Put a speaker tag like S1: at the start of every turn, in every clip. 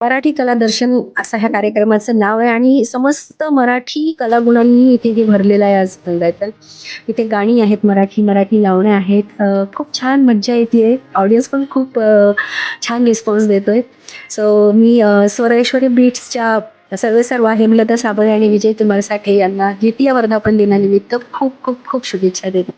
S1: मराठी कला दर्शन असं ह्या कार्यक्रमाचं नाव आहे आणि समस्त मराठी कलागुणांनी इथे हे भरलेलं आहे आज तर इथे गाणी आहेत मराठी मराठी लावण्या आहेत. खूप छान मज्जा येते. ऑडियन्स पण खूप छान रिस्पॉन्स देतोय. सो मी स्वरेश्वरी बीट्सच्या सर्व सर्व हेमलता साबळे आणि विजय तुमार साठे यांना द्वितीय वर्धापन दिनानिमित्त खूप खूप खूप शुभेच्छा देते.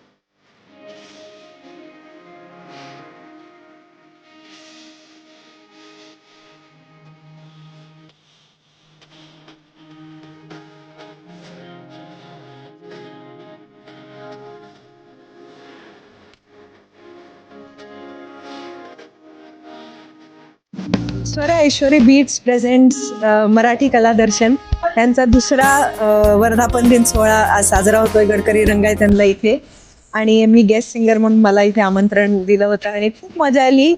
S2: Swara Aishwari beats presents Marathi Kala Darshan. यांचा दुसरा वर्धापन दिन सोहळा आज साजरा होतोय गडकरी रंगायतनला इथे. आणि मी गेस्ट सिंगर म्हणून मला इथे आमंत्रण दिलं होतं. आणि खूप मजा आली.